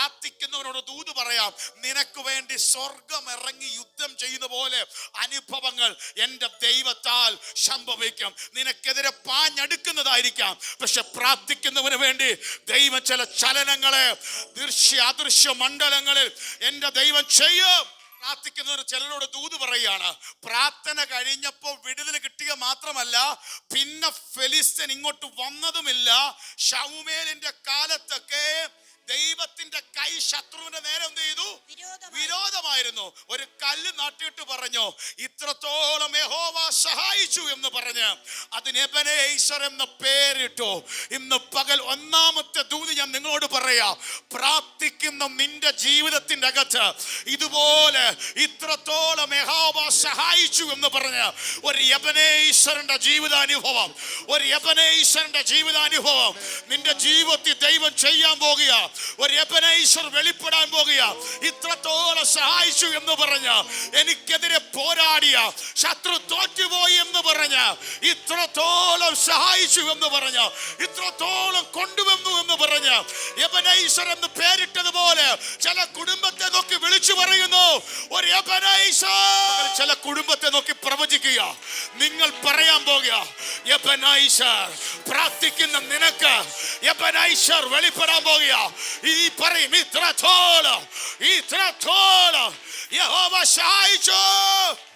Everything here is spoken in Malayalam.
പ്രാർത്ഥിക്കുന്നവനോട് ദൂത് പറയാം നിനക്ക് വേണ്ടി സ്വർഗം ഇറങ്ങി യുദ്ധം ചെയ്യുന്ന പോലെ അനുഭവങ്ങൾ എന്റെ ദൈവത്താൽ സംഭവിക്കും. നിനക്കെതിരെ പാഞ്ഞടുക്കുന്നതായിരിക്കാം. പക്ഷെ പ്രാർത്ഥിക്കുന്നവന് വേണ്ടി ദൈവം ചില ചലനങ്ങളെ ദൃശ്യ അദൃശ്യ മണ്ഡലങ്ങളിൽ എന്റെ ദൈവം ചെയ്യും. പ്രാർത്ഥിക്കുന്നവർ ചിലരോട് ദൂത് പറയുകയാണ് പ്രാർത്ഥന കഴിഞ്ഞപ്പോൾ വിടുതൽ കിട്ടുക മാത്രമല്ല പിന്നെ ഫെലിസ്തൻ ഇങ്ങോട്ട് വന്നതുമില്ല. ഷൗമേലിന്റെ കാലത്തൊക്കെ വിരോധമായിരുന്നു ഒരു കല്ല് നാട്ടിയിട്ട് പറഞ്ഞു ഇത്രത്തോളം യഹോവ സഹായിച്ചു എന്ന് പറഞ്ഞ് അതിന് എബനേശ്വർ എന്ന പേരിട്ടു. ഇന്ന് പകൽ ഒന്നാമത്തെ ദൂത് ഞാൻ നിങ്ങളോട് പറയാ പ്രാർത്ഥിക്കുന്ന നിന്റെ ജീവിതത്തിന്റെ അകത്ത് ഇതുപോലെ ഇത്രത്തോളം യഹോവ സഹായിച്ചു എന്ന് പറഞ്ഞ് ഒരു യബനേശ്വരന്റെ ജീവിതാനുഭവം ഒരു യബനേശ്വരന്റെ ജീവിതാനുഭവം. നിന്റെ ജീവിതത്തിൽ ദൈവം ചെയ്യാൻ പോകുക ഒരു യബനേശ്വർ വെളിപ്പെടാൻ പോകുക ഇത്രത്തോളം സഹായിച്ചു എന്ന് പറഞ്ഞ് എനിക്കെതിരെ പോരാടിയ ശത്രു തോറ്റുപോയി എന്ന് പറഞ്ഞ് ഇത്രത്തോളം സഹായിച്ചു എന്ന് പറഞ്ഞ് ഇത്രത്തോളം കൊണ്ടുവന്നു എന്ന് പറഞ്ഞ് യബനൈസർ എന്ന് പേരിട്ടതുപോലെ ചില കുടുംബത്തെ നോക്കി വിളിച്ചു പറയുന്നു. ഒരു യബനൈസർ ചില കുടുംബത്തെ നോക്കി പ്രവചിക്കുക. നിങ്ങൾ പറയാൻ പോകുക യബനൈസർ പ്രാർത്ഥിക്കുന്ന നിനക്ക് യബനൈസർ വെളിപ്പെടാൻ പോകുക. ഈ പറയും ഇത്രത്തോളം ഇത്രത്തോളം യഹോവ സഹായിച്ചു Hallelujah.